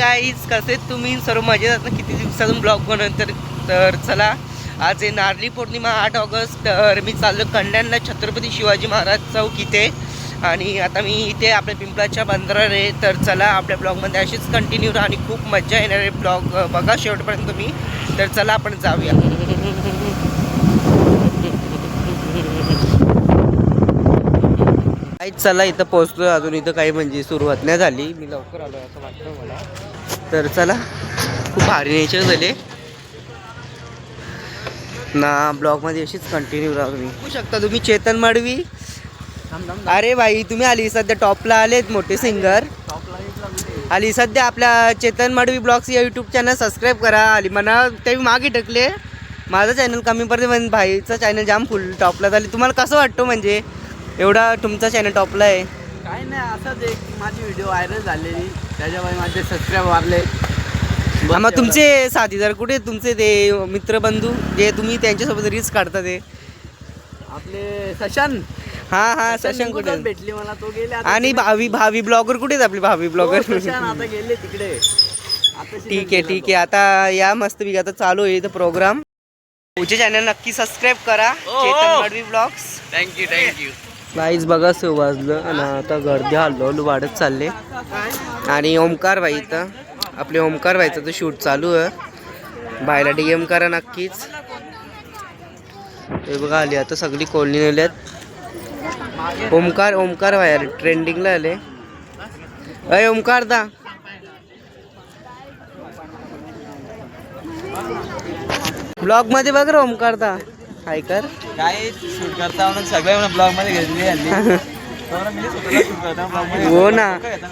Guys कसे तुम्ही? सर्व मजेत आहात ना? किती दिवसातून ब्लॉग बनवतर तर चला आज आहे नारळी पौर्णिमा आठ ऑगस्ट. तर मी चाललो कल्याणला छत्रपती शिवाजी महाराज चौक इथे. आणि आता मी इथे आपल्या पिंपळाच्या बंदरावर आहे. तर चला आपल्या ब्लॉगमध्ये अशीच कंटिन्यू राहा आणि खूप मजा येणार आहे ब्लॉग बघा शेवटपर्यंत तुम्ही. तर चला आपण जाऊया. चला इथं पोहोचलो अजून. इथं काही म्हणजे सुरुवात नाही झाली. मी लवकर आलो असं वाटतं मला. तर चला खूप भारी नेचर झाले ना ब्लॉगमध्ये अशीच कंटिन्यू राहा तुम्ही. बघू शकता तुम्ही चेतन मडवी. अरे भाई तुम्ही आली सध्या टॉपला आलेत मोठे सिंगर आली सध्या आपल्या चेतन मडवी ब्लॉग्स या यूट्यूब चॅनल सबस्क्राईब करा. आली म्हणा ते मागे टाकले माझं चॅनल कमी पडते पण भाईचं चॅनल जाम फुल टॉपला झाले तुम्हाला कसं वाटतं म्हणजे? एवढा तुमचा चॅनल टॉपला आहे. काय नाही असंच एक माझी व्हिडिओ व्हायरल झालेली. त्याच्यामुळे माझे सबस्क्राईब वाढले. हा, मग तुमचे साथीदार कुठे आहेत? तुमचे ते मित्रबंधू जे तुम्ही त्यांच्यासोबत रील्स काढता ते? आपले सशान. हा हा शशांक कुठे? भेटली मला तो गेले आता आणि भावी भावी ब्लॉगर कुठे आहेत आपले भावी तो ब्लॉगर सशान आता गेले तिकडे. आता ठीक आहे ठीक आहे. आता या मस्त आता चालू आहे इथं प्रोग्राम पुढचे चॅनल नक्की सबस्क्राईब करा. Chetan Madavi blogs thank you thank you बाईच बघा सो वाजलं आणि आता गर्दी हळूहळू वाढत चालले. आणि ओमकार भाई इथं. आपले ओमकार बाईचं तर शूट चालू आहे. बायला डी एम करा नक्कीच. ते बघा आली आता सगळी कोलनी नेल्यात ओमकार ओमकार भाई अरे ट्रेंडिंगला आले. अय ओमकार दा. ब्लॉगमध्ये बघ रे ओमकार दा. काय कर काय शूट करता म्हणून सगळे म्हणून ब्लॉगमध्ये घेतली हल्ली. हो ना.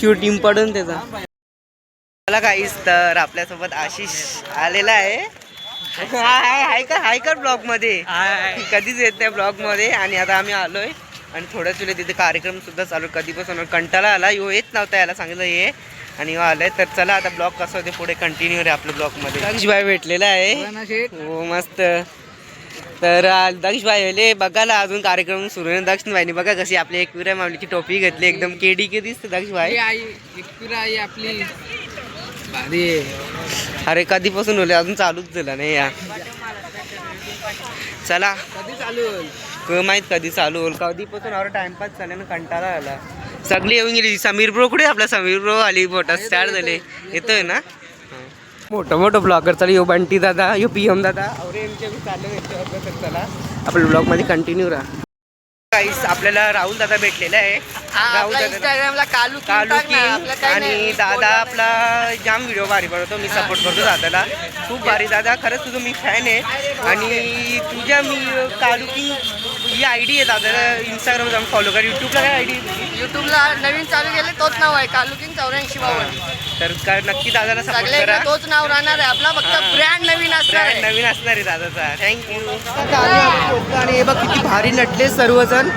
शूटिंग पडून त्याचा. मला काहीच तर आपल्यासोबत आशिष आलेला आहे. हाय कर हाय कर ब्लॉगमध्ये. कधीच येत नाही ब्लॉगमध्ये. आणि आता आम्ही आलोय. आणि थोड्याच वेळेत तिथे कार्यक्रम सुद्धा चालू. कधीपासून कंटाळा आला. यो येत नव्हता याला सांगितलं ये आणि यो आलाय. तर चला आता ब्लॉग कसं होते पुढे कंटिन्यू आहे आपल्या ब्लॉगमध्ये. भेटलेला आहे. हो मस्त. तर दक्ष भाई बघायला अजून कार्यक्रम सुरू आहे. दक्ष भाईने बघा कशी आपली एक विरा मावलीची टोपी घेतली एकदम केडी के दिसते दक्ष भाई. आई आपली. भारी अरे कधीपासून होले अजून चालूच झालं नाही या चला. कधी चालू माहीत कधी चालू होईल? कधीपासून? अरे टाइमपास झाला ना कंटाळा आला. सगळी येऊन गेली. समीर ब्रो कुठे आपला? समीर ब्रो आली मोठा स्टार झाले. येतोय. ना? मोठं मोठं ब्लॉगर चालू यो बंटी दादा यो पी एम दादा. चला आपल्या ब्लॉगमध्ये कंटिन्यू राहा. काहीच आपल्याला राहुल दादा भेटलेला आहे. राहुल दादा कालू कालू किंग आणि दादा आपला जाम व्हिडिओ भारी बनवतो. मी सपोर्ट करतो दादाला. खूप भारी. दादा खरंच तुझं मी फॅन आहे. आणि तुझ्या मी कालू किंग ही आय डी आहे दादाला इंस्टाग्राम जाऊन फॉलो कर. युट्यूबला काय आय डी युट्यूबला नवीन चालू केले तोच नाव आहे. कालुकिंग चौऱ्याऐंशी बावन्न. तर काय नक्की दादाला सपोर्ट करा. तोच नाव राहणार आहे. आपला फक्त. ब्रँड नवीन असणार आहे. नवीन असणार आहे दादाचा. थँक्यू आणि हे बघ किती भारी नटले सर्वजण.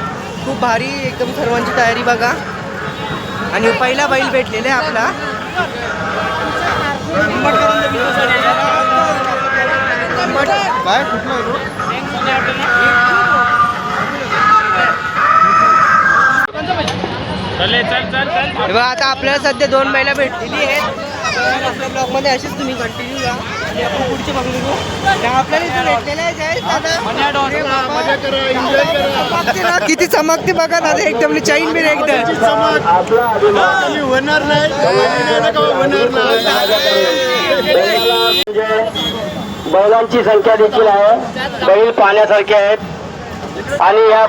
खूप भारी एकदम सर्वांची तयारी बघा. आणि पहिला बैल भेटलेला आहे आपला. काय? कुठला हे बघा आता आपल्याला सध्या दोन महिला भेटलेली आहेत. तर आपल्या ब्लॉगमध्ये अशीच तुम्ही कंटिन्यू या. आणि आपण पुढचे बघू. घेऊ तर आपल्याला इथे भेटलेले आहे जय दादा. अरे बाबा. चमकते ना, किती चमकते बघा दादा एकदम चैन बी एकदम. होणार नाही बैलांची संख्या देखील आहे. बैल पाहण्यासारखे आहेत. आणि या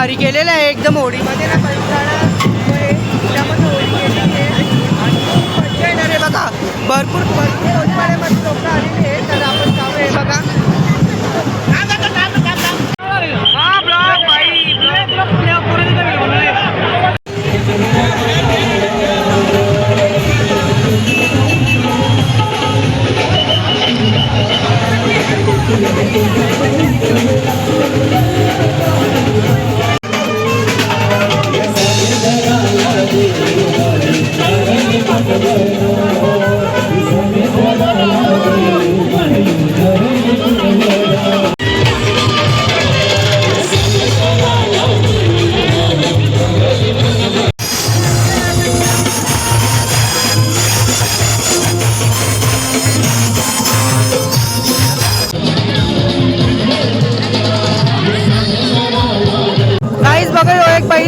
भारी केलेलं आहे. एकदम होळीमध्ये ना त्यामध्ये होळी केलेली आहे. आणि खूप मजा येणार आहे बघा. भरपूर भरपूर लोक आलेले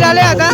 झाले आता.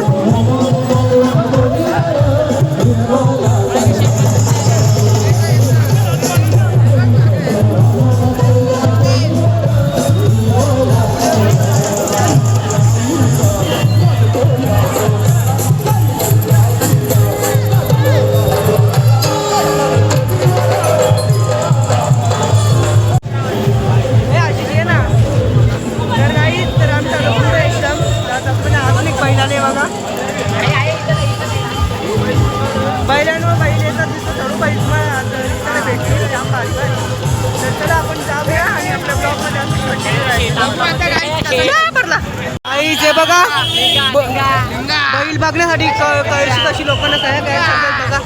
बैल बघण्यासाठी कळशी कशी लोकांना काय काय बघा.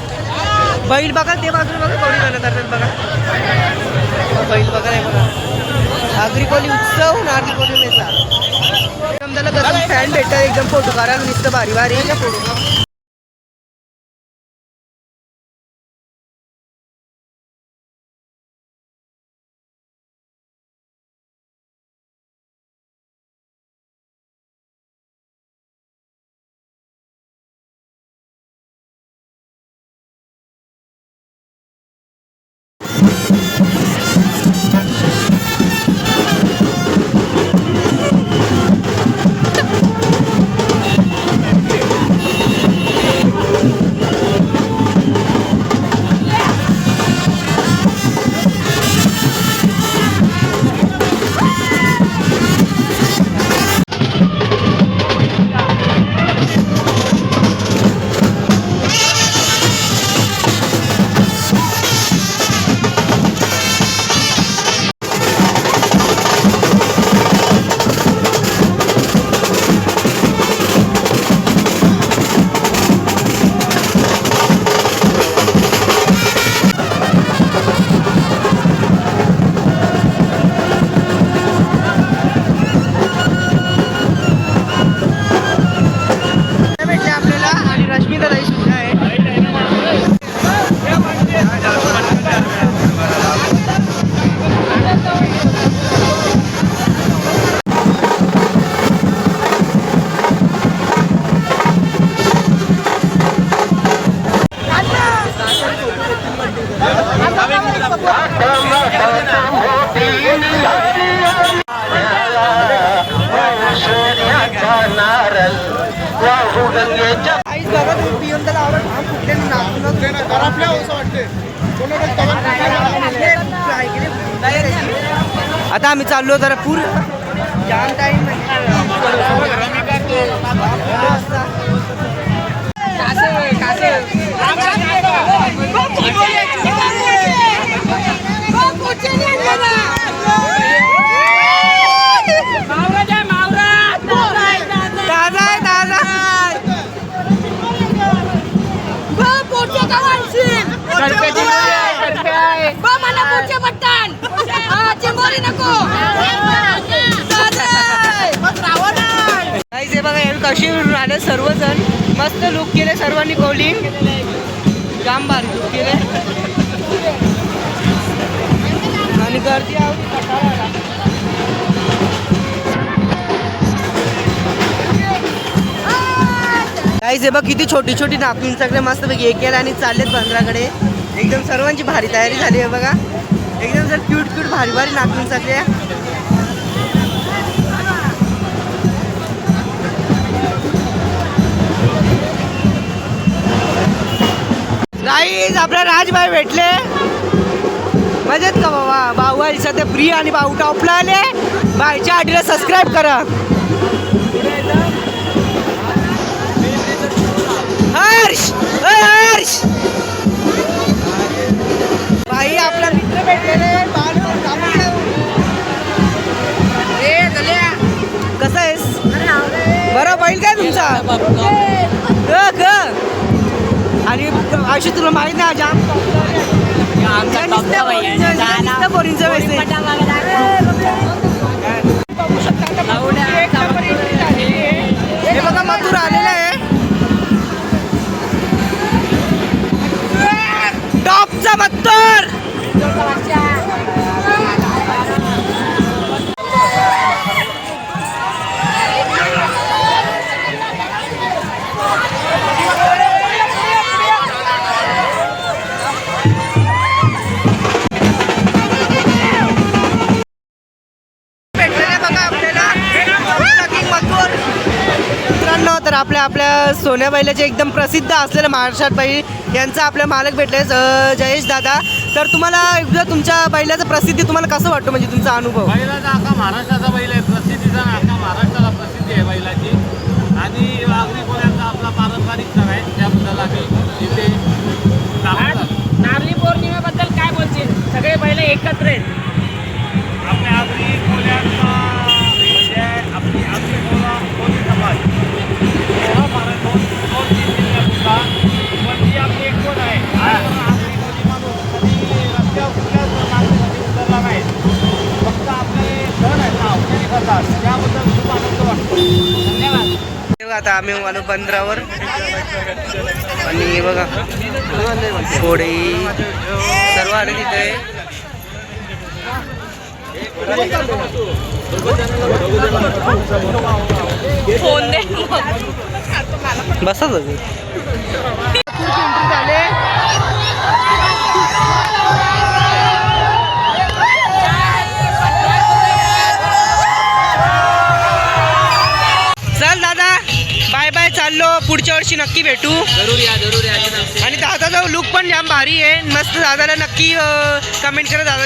बैल बघा ते बाजूला बघा कोणी गाणं करतात बघा. बैल बघा नाही बघा आगरी कोली उत्सव नागरी कोली मेचा एकदम त्याला कसं फॅन भेटतात एकदम फोटो काढायला नुसतं भारी भारी फोटो आईच बघा तुम्ही पिऊन त्याला आवड आम कुठले आता आम्ही चाललो जरा पूर जाम टाइम दादा कशी आले सर्वजण? मस्त लुक केले सर्वांनी कौलिंग जाम भारी लुक केले. आणि गर्दी आवडी काही जे बघ किती छोटी छोटी नापिंग सगळे मस्त पैकी एक केलं आणि चाललेत बंदराकडे एकदम सर्वांची भारी तयारी झाली आहे बघा. एकदम जर क्यूट क्यूट भारी भारी नापिंग सगळे गाईज आपल्या राजभाई भेटले. मजेत का बाबा? भाऊ सध्या प्रिय आणि भाऊ टॉपला आले. बाईच्या आडीला सबस्क्राईब करा. हर्ष हर्ष. बाई आपला मित्र भेटलेले. कसा आहेस? बरं बैल काय तुमचा? ग. आणि आयुष्य तुला माहीत नाही जाम. या नुसत्या पोरींचं- या तर आपल्या आपल्या सोन्याबाईलाचे एकदम प्रसिद्ध असलेलं महाराष्ट्रात बाई यांचा आपल्या मालक भेटले जयेश दादा. तर तुम्हाला एकदा तुमच्या बैलाचं प्रसिद्धी तुम्हाला कसं वाटतं? म्हणजे तुमचा अनुभव. बैलाचा महाराष्ट्राचा बैल आहे प्रसिद्धीचा आता आम्ही आलो बंदरावर. आणि हे बघा सर्व आले तिथे. बसा झाले. पुढच्या वर्षी नक्की भेटू. जरूर या जरूर या आणि दादाचा लुक पण जाम भारी आहे. मस्त दादाला नक्की कमेंट करा दादा.